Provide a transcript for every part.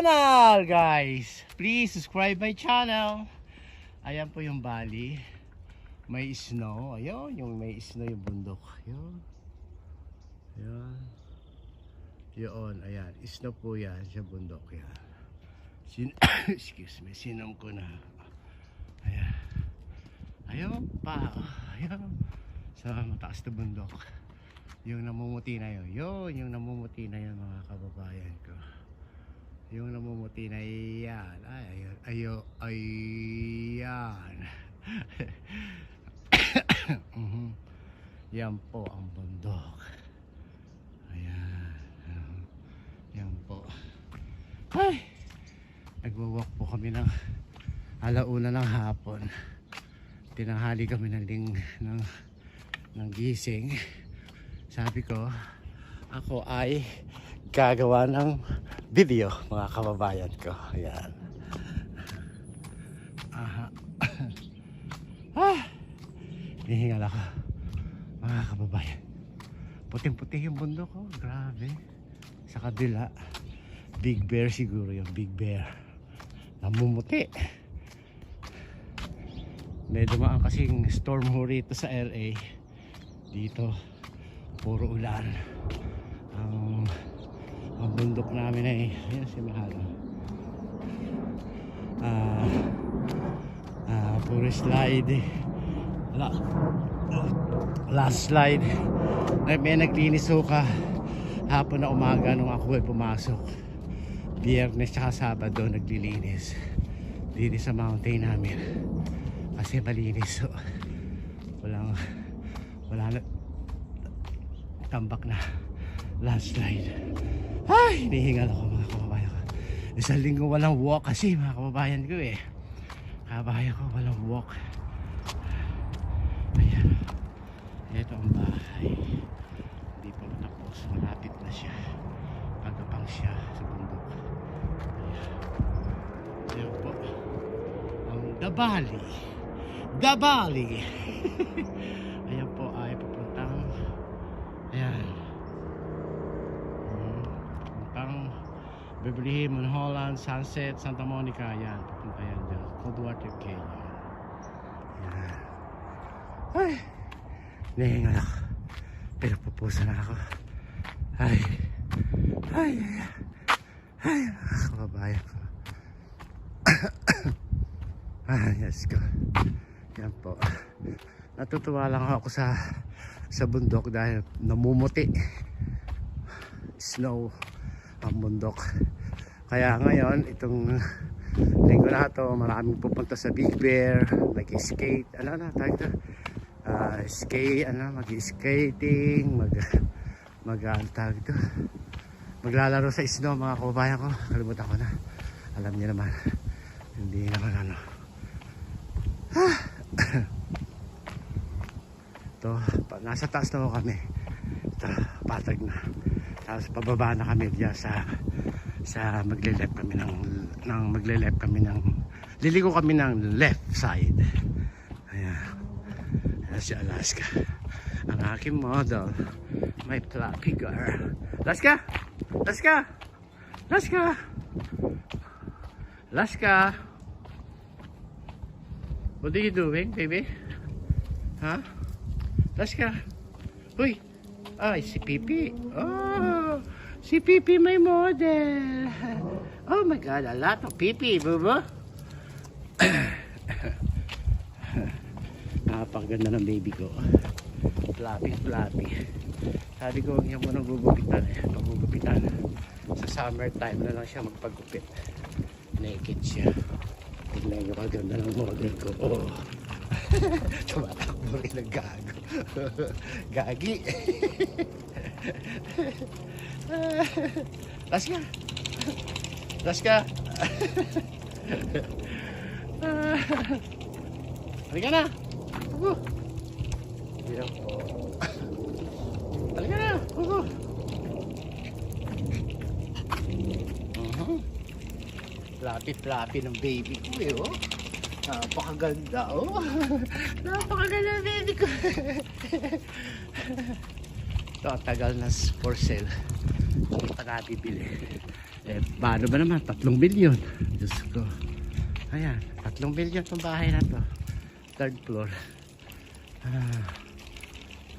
channel, guys. Please subscribe my channel. Ayan po yung Bali. May snow. Ayun, yung may snow yung bundok. Ayun. Ayun. Yun, ayan. Snow po yan sa bundok. Yan. Sin Excuse me, sinom ko na. Ayan. Ayun pa. Ayun. Sa mataas na bundok. Yung namumuti na yun. Yun, yung namumuti na yun mga kababayan ko. Yung namumuti na yan. Ay, ayun. Ayo, ayan. Mhm. Yan po ang bundok. Ayan. Yan po. Ay! Nagwawalk po kami ng alauna ng hapon. Tinanghali kami ng ling ng, ng gising. Sabi ko, ako ay gagawa ng video mga kababayan ko. Ayan. Aha. ah! Hihingal ako. Mga kababayan. Puting-puti yung bundok ko. Grabe. Sa kabila. Big bear siguro yung big bear. Namumuti. May dumaan kasing storm ho rito sa LA. Dito, puro ulan. Ang, ang bundok namin ay, ayan si Mahalo. Ah, ah, puro slide. La, last slide. May, may naglinis ho ka hapon na umaga nung ako ay pumasok. Biyernes tsaka Sabado naglilinis. Linis sa mountain namin. Kasi malinis so walang wala na tambak na landslide ay hinihingal ako mga kababayan. Ko isang linggo walang walk kasi mga kababayan ko eh. Kababayan ko walang walk. Ayan. Ito ang bahay. Hindi pa matapos. Malapit na siya. Pagkapang siya sa bundok. Ayan. Ayan po. Ang Dabali. Dabali ayan po ay papuntang ayan Hmm, papuntang Beverly Hills, Holland, Sunset, Santa Monica ayan, papunta yan dyan Coldwater Canyon ayan ay nahingal ako pero pupusa na ako ay ay ay ay mga kababayan ko Ah, yes ko. Yan po. Natutuwa lang ako sa sa bundok dahil namumuti. Snow ang bundok. Kaya ngayon, itong linggo na to, maraming pupunta sa Big Bear, mag-skate, ano na, tawag ito? Ah, skate, ano, mag-skating, mag, mag, ano tawag ito? Maglalaro sa snow, mga kababayan ko. Kalimutan ko na. Alam niyo naman. Hindi naman ano. Ito, pa- nasa taas na kami. Ito, patag na. Tapos pababa na kami diyan sa sa magle-left kami ng ng magle-left kami ng liligo kami ng left side. Ayan. Ayan si Alaska. Ang aking model. May fluffy girl. Alaska! Alaska! Alaska! Alaska! What are you doing, baby? Huh? Alaska! Uy! Ay, si Pipi. Oh! Si Pipi may model. Oh my God, a lot of Pipi, bubo. Napakaganda ng baby ko. Flappy, flappy. Sabi ko, huwag niya munang gugupitan eh. Pagugupitan. Sa summertime na lang siya magpagupit. Naked siya. Tignan niyo kaganda ng model ko. Oh. Tumatakbo rin ang gago. Gagi. Las ka. Las ka. Halika na. Ugo. Yan po. Halika na. Ugo. Mhm. Flappy-flappy ng baby ko eh, oh. Napakaganda, oh. Napakaganda ng baby ko. Ito, tagal na for sale. Hindi pa nabibili. Eh, paano ba naman? Tatlong bilyon. Diyos ko. Ayan, tatlong bilyon tong bahay na to. Third floor. Ah.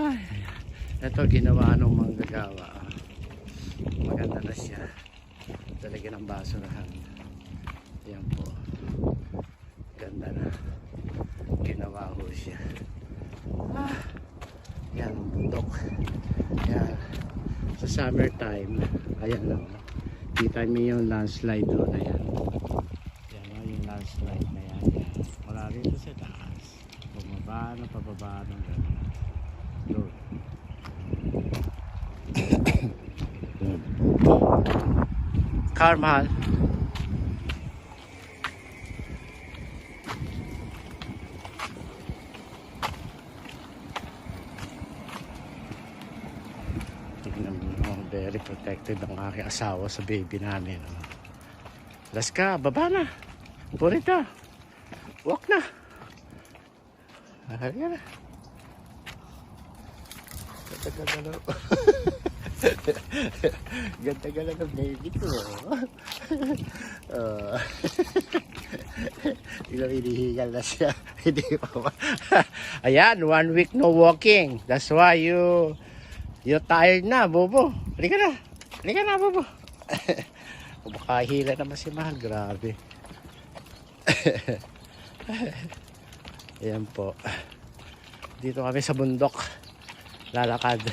Ay, ayan. Ito ginawa ng manggagawa. Maganda na siya. Talagyan ng basurahan. Ayan po. Ganda na. Ginawa ko siya. Ah. Yan, bundok. Yan. Sa summertime, ayan lang. Kita niyo yung landslide doon. Ayan. Yan o, yung landslide na yan. yan. Wala rito sa taas. Bumaba na, pababa ng gano'n. Doon. Doon. Car mahal. Tignan mo, oh, very protected ang aking asawa sa baby namin. Oh. Las ka, baba na. Purita. Walk na. Halika na. Ganda-ganda na. Ganda-ganda ng baby ko. Oh. Tingnan, hinihingal na siya. Hindi pa ba? Ayan, one week no walking. That's why you You're tired na, Bobo. Halika na. Halika na, Bobo. Kumakahila naman si Mahal. Grabe. Ayan po. Dito kami sa bundok. Lalakad.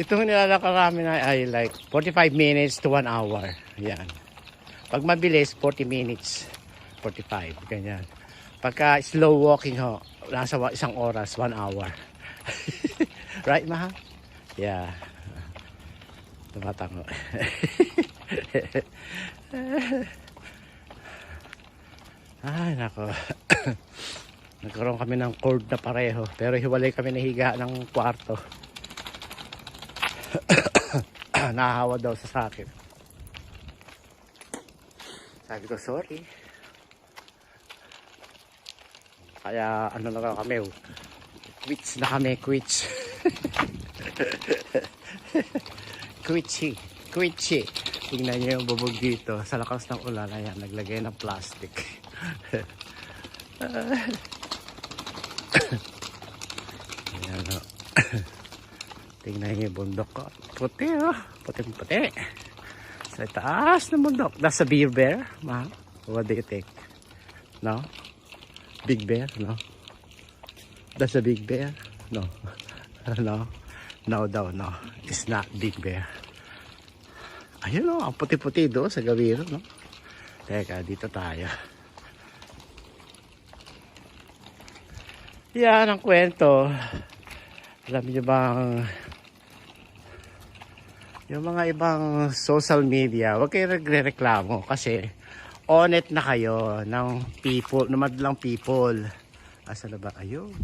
Itong nilalakad namin ay, ay like 45 minutes to 1 hour. Ayan. Pag mabilis, 40 minutes. 45. Ganyan. Pagka slow walking ho, nasa isang oras, 1 hour. right, Mahal? Yeah. Tumatango. Ay, nako. Nagkaroon kami ng cord na pareho. Pero hiwalay kami nahiga ng kwarto. Nahahawa daw sa sakit. Sabi ko, sorry. Kaya ano na lang kami, quits na kami, quits. Quitchy. Quitchy. Tingnan niyo yung bubog dito. Sa lakas ng ulan, ayan, naglagay ng plastic. ayan o. Tingnan niyo yung bundok ko. Puti o. Puting puti. Sa taas ng bundok. That's a beer bear, ma. What do you think? No? Big bear? No? That's a big bear? No. no? No daw, no. It's not big bear. Ayun o, ang puti-puti doon sa gawiro, no? Teka, dito tayo. Yan ang kwento. Alam niyo bang yung mga ibang social media, huwag kayo nagre-reklamo kasi on it na kayo ng people, ng madlang people. Asa na ba? Ayun.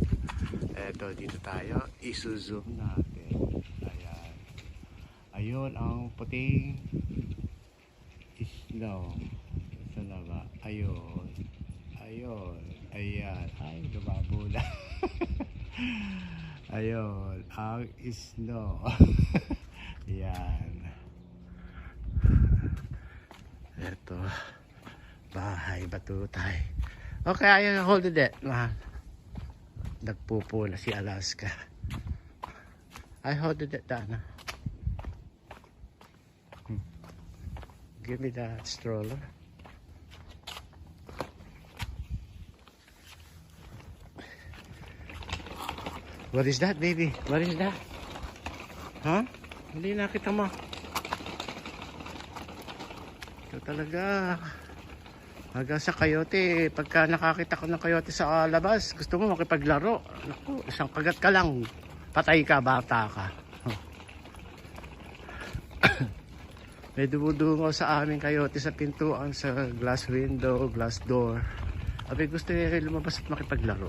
Eto, dito tayo. Isu-zoom natin. Ayan. Ayun ang puting snow. Asa na ba? Ayun. Ayun. Ayan. Ay, lumabo na. Ayun. Ang snow. Ayan. Eto. Bahay, batutay. Okay, ayun. Hold it. Mahal nagpupo na si Alaska. I hold it Dana. Hmm. Give me that stroller. What is that, baby? What is that? Huh? Hindi nakita mo. Ito talaga. Hanggang sa coyote, pagka nakakita ko ng coyote sa labas, gusto mo makipaglaro. Naku, isang kagat ka lang, patay ka, bata ka. May dumudungo sa aming coyote sa pintuan, sa glass window, glass door. Abi gusto niya rin lumabas at makipaglaro.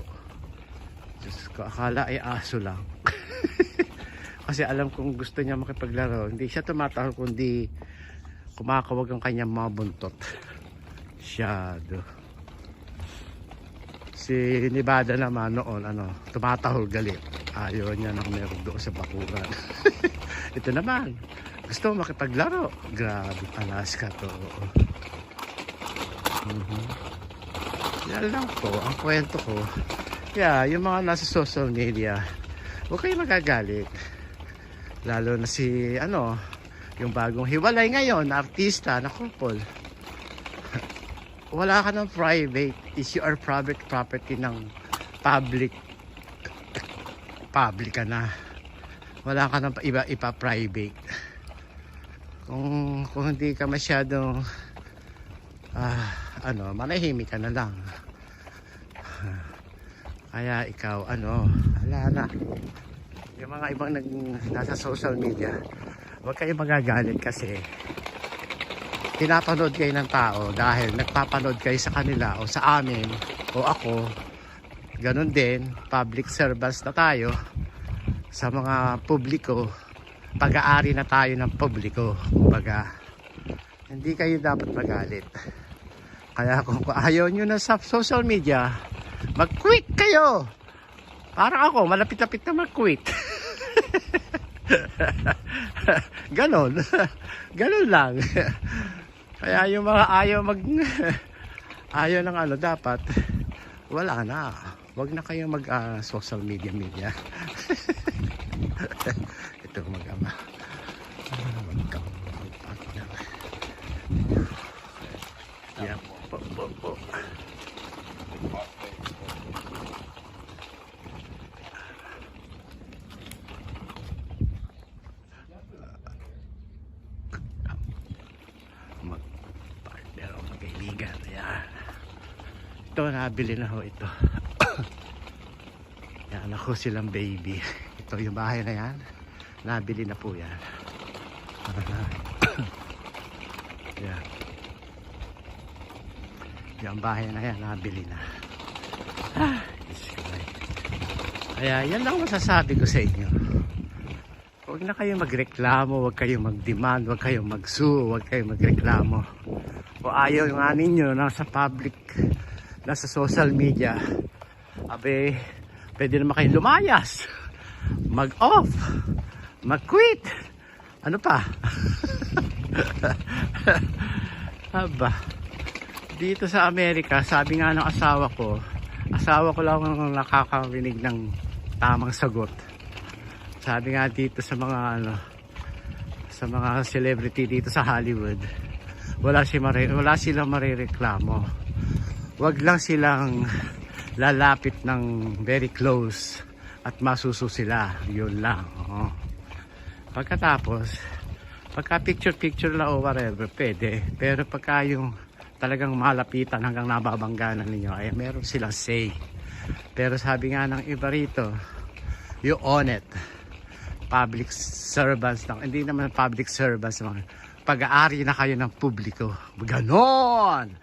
Diyos ko, akala ay aso lang. Kasi alam kong gusto niya makipaglaro. Hindi siya tumatahol kundi kumakawag ang kanyang mga buntot. Shadow. Si Nevada naman noon, ano, tumatahol galit. Ayaw niya nang meron doon sa bakuran. Ito naman, Gusto makipaglaro? Grabe Alaska to. Mhm. Yan lang po, ang kwento ko. Yeah, yung mga nasa social media, huwag kayo magagalit. Lalo na si, ano, yung bagong hiwalay ngayon, na artista, na couple. Wala ka ng private. Is your private property ng public. Public ka na. Wala ka ng iba ipa-private. Kung, kung hindi ka masyadong ah, ano, manahimik ka na lang. Kaya ikaw, ano, wala na. Yung mga ibang nag, nasa social media, huwag kayo magagalit kasi pinapanood kayo ng tao dahil nagpapanood kayo sa kanila o sa amin o ako. Ganon din, public servants na tayo sa mga publiko. Pag-aari na tayo ng publiko. Kumbaga, hindi kayo dapat magalit. Kaya kung ayaw nyo na sa social media, mag-quit kayo! Parang ako, malapit-lapit na mag-quit. Ganon. Ganon lang. Kaya yung mga ayaw mag... ayaw ng ano, dapat, wala na. Huwag na kayo mag ah, social media media. Ito. Ah, mag-ama. Yeah, po, po, po. Mag-partner o magkaibigan. Ayan. Ito, nabili na ho ito. Ako silang baby. Ito yung bahay na yan. Nabili na po yan. yan. Yung bahay na yan, nabili na. Ah, ko. Kaya yan lang masasabi ko sa inyo. Huwag na kayong magreklamo, huwag kayong magdemand, huwag kayong magsu, huwag kayong magreklamo. O ayaw nga ninyo nasa public, nasa social media, abe, pwede naman kayong lumayas, mag-off, mag-quit, ano pa? Aba, dito sa Amerika, sabi nga ng asawa ko, asawa ko lang ang nakakarinig ng tamang sagot. Sabi nga dito sa mga ano, sa mga celebrity dito sa Hollywood, wala si mare, wala silang marereklamo. Wag lang silang lalapit ng very close at masuso sila. Yun lang. Oo. Pagkatapos, pagka picture picture lang o whatever, pwede. Pero pagka yung talagang malapitan hanggang nababangganan ninyo, ay meron silang say. Pero sabi nga ng iba rito, you own it. Public servants lang. Hindi naman public servants. Mga pag-aari na kayo ng publiko. Ganon!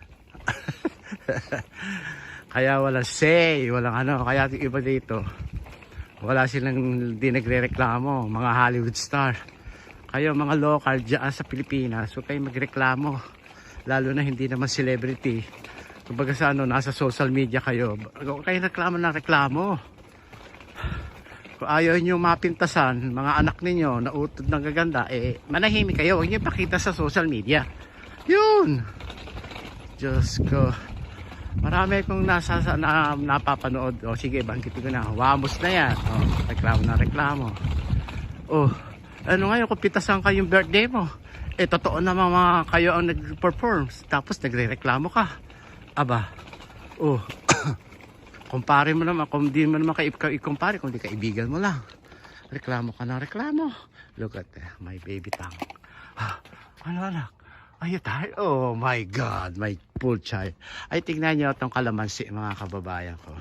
Kaya walang say, walang ano. Kaya yung iba dito, wala silang di nagre-reklamo. Mga Hollywood star. Kayo mga local dyan sa Pilipinas, huwag kayo magreklamo. Lalo na hindi naman celebrity. Kumbaga sa ano, nasa social media kayo. Huwag kayo reklamo na reklamo. Kung ayaw nyo mapintasan, mga anak ninyo na utod ng gaganda, eh, manahimik kayo. Huwag nyo pakita sa social media. Yun! Diyos ko. Marami akong nasa, na, napapanood. O sige, bangkitin ko na. Wamos na yan. O, reklamo na reklamo. Oh, ano ngayon kung pitasan ka yung birthday mo? Eh, totoo naman mga kayo ang nag-perform. Tapos nagre-reklamo ka. Aba. Oh. kumpare mo naman. Kung di mo naman kayo i-compare, kung di kaibigan mo lang. Reklamo ka ng reklamo. Look at that, my baby tang. Ah, ano anak? Ay, tayo. Oh my God, my poor child. Ay, tignan niyo itong kalamansi, mga kababayan ko.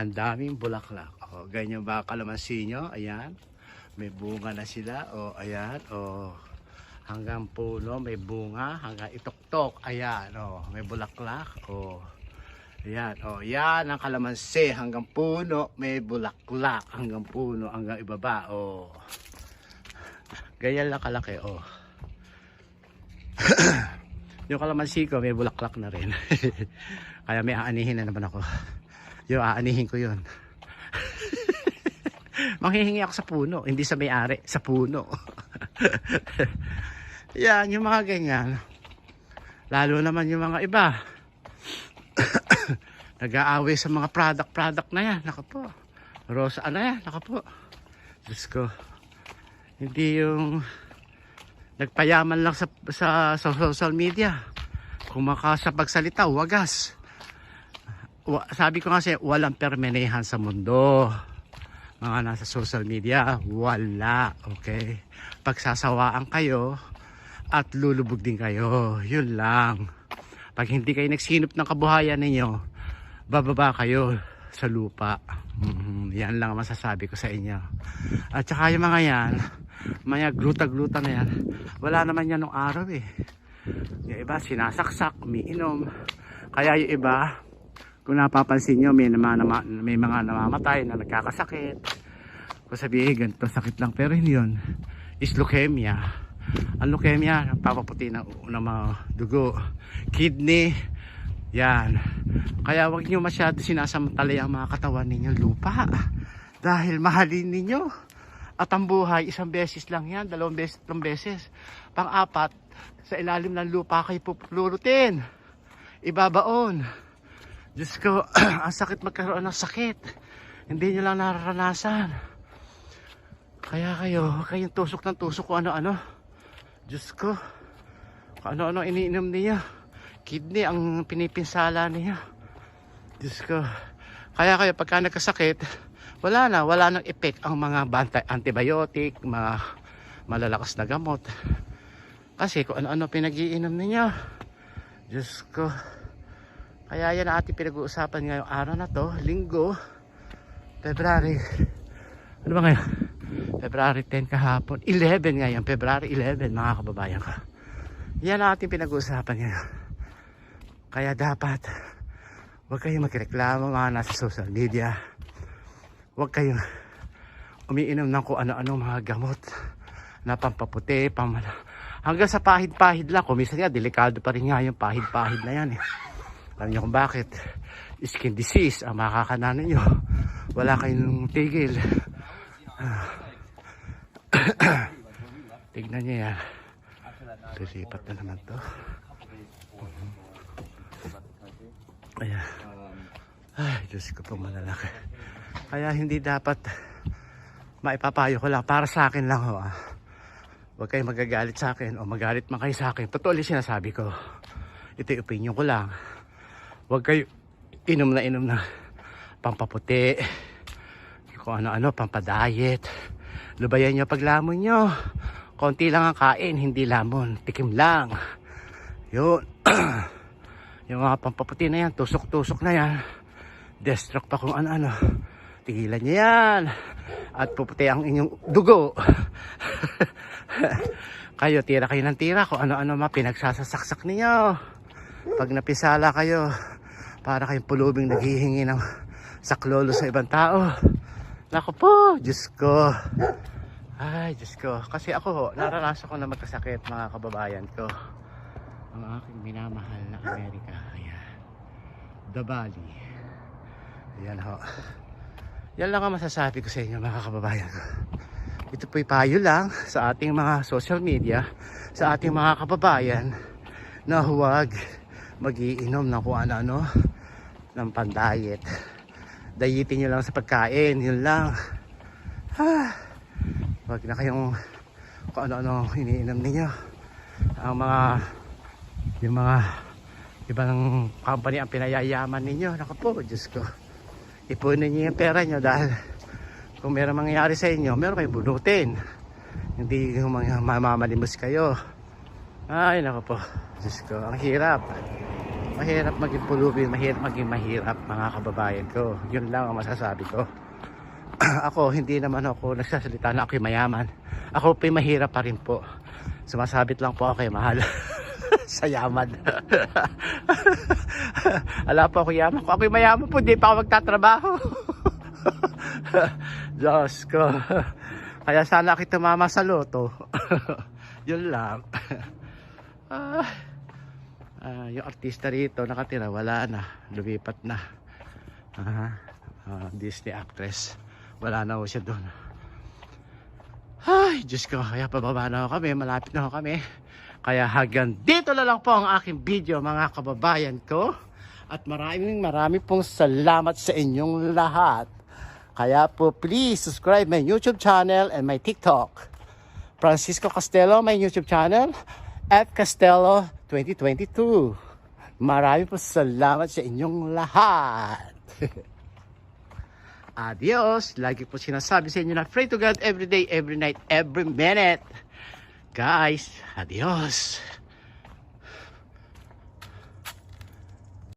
Ang daming bulaklak. Oh, ganyan ba kalamansi nyo? Ayan. May bunga na sila. Oh, ayan. Oh, hanggang puno, may bunga. Hanggang ituktok. Ayan. Oh, may bulaklak. Oh, ayan. Oh, yan ang kalamansi. Hanggang puno, may bulaklak. Hanggang puno, hanggang ibaba. Oh. ganyan lang kalaki. Oh. yung kalamansi ko, may bulaklak na rin. Kaya may aanihin na naman ako. Yung aanihin ko yun. Manghihingi ako sa puno, hindi sa may-ari, sa puno. Yan, yung mga ganyan. Lalo naman yung mga iba. Nag-aaway sa mga product-product na yan. Naka po. Rosa na yan. Naka po. Diyos ko. Hindi yung nagpayaman lang sa, sa, sa social media. Kung makasapagsalita, wagas. Wa, sabi ko kasi, walang permenehan sa mundo. Mga nasa social media, wala. Okay? Pagsasawaan kayo, at lulubog din kayo. Yun lang. Pag hindi kayo nagsinop ng kabuhayan ninyo, bababa kayo sa lupa. Mhm, Yan lang ang masasabi ko sa inyo. At saka yung mga yan, mga gluta-gluta na yan, wala naman yan nung araw eh. Yung iba sinasaksak, umiinom. Kaya yung iba, kung napapansin nyo, may, nama, nama- may mga namamatay na nagkakasakit. Kung sabihin, ganito sakit lang. Pero hindi yun. Is leukemia. Ang leukemia, papaputi ng, ng mga dugo. Kidney, yan. Kaya wag nyo masyado sinasamantala ang mga katawan ninyo lupa. Dahil mahalin ninyo. At ang buhay, isang beses lang yan, dalawang beses, tatlong beses. Pang-apat, sa ilalim ng lupa kayo pupulurutin. Ibabaon. Diyos ko, ang sakit magkaroon ng sakit. Hindi nyo lang nararanasan. Kaya kayo, kayong tusok ng tusok kung ano-ano. Diyos ko, kung ano-ano iniinom niya. Kidney ang pinipinsala niya. Diyos ko. Kaya kayo, pagka nagkasakit, wala na, wala nang effect ang mga antibiotic, mga malalakas na gamot. Kasi kung ano-ano pinag-iinom ninyo. Diyos ko. Kaya yan ang ating pinag-uusapan ngayong araw na to, linggo, February. Ano ba ngayon? February 10 kahapon. 11 ngayon, February 11 mga kababayan ko. Yan ang ating pinag-uusapan ngayon. Kaya dapat, huwag kayong magreklamo mga nasa social media. Huwag kayong umiinom ng kung ano-ano mga gamot na pampaputi, pamala. Hanggang sa pahid-pahid lang. Kung minsan nga, delikado pa rin nga yung pahid-pahid na yan eh. Alam niyo kung bakit? Skin disease ang makakananan nyo. Wala kayong tigil. Tignan niyo yan. Lilipat na naman to. Ayan. Ay, Diyos ko po malalaki. Kaya hindi dapat maipapayo ko lang. Para sa akin lang ho ah. Huwag kayo magagalit sa akin o magalit man kayo sa akin. Totoo ulit sinasabi ko. Ito yung opinion ko lang. Huwag kayo inom na inom na pampaputi. Kung ano-ano, pampadayet. Lubayan nyo paglamon nyo. Konti lang ang kain, hindi lamon. Tikim lang. Yun. yung mga pampaputi na yan, tusok-tusok na yan. Destruct pa kung ano-ano. Tigilan nyo yan. At puputi ang inyong dugo. kayo, tira kayo ng tira kung ano-ano ma pinagsasasaksak ninyo. Pag napisala kayo, para kayong pulubing naghihingi ng saklolo sa ibang tao. Nako po, Diyos ko. Ay, Diyos ko. Kasi ako, naranasan ko na magkasakit mga kababayan ko. Ang aking minamahal na Amerika. Ayan. The Valley. Ayan ho. Yan lang ang masasabi ko sa inyo mga kababayan. Ito po'y payo lang sa ating mga social media, sa ating mga kababayan na huwag magiinom ng kung ano-ano ng pandayet. Dayitin nyo lang sa pagkain, yun lang. Ha, huwag na kayong kung ano-ano iniinom ninyo. Ang mga yung mga ibang company ang pinayayaman ninyo. Naku po, Diyos ko. Ipunin niyo yung pera nyo dahil kung meron mangyayari sa inyo, meron kayo bunutin. Hindi mamamalimos kayo. Ay, naku po. Diyos ko, ang hirap. Mahirap maging pulubi, mahirap maging mahirap mga kababayan ko. Yun lang ang masasabi ko. ako, hindi naman ako nagsasalita na ako'y mayaman. Ako po'y mahirap pa rin po. Sumasabit lang po ako kay mahal. sa yaman. Ala po ako yaman. Kung ako'y mayaman po, di pa ako magtatrabaho. Diyos ko. Kaya sana ako tumama sa loto. Yun lang. ah, ah, yung artista rito nakatira, wala na. Lumipat na. Ah, ah, Disney actress. Wala na ho siya doon. Ay, Diyos ko, kaya pababa na ako kami, malapit na ako kami. Kaya hanggang dito na lang po ang aking video mga kababayan ko. At maraming maraming pong salamat sa inyong lahat. Kaya po please subscribe my YouTube channel and my TikTok. Francisco Castello, my YouTube channel. F Castello 2022. Maraming po salamat sa inyong lahat. Adios. Lagi po sinasabi sa inyo na pray to God every day, every night, every minute. Guys, adios.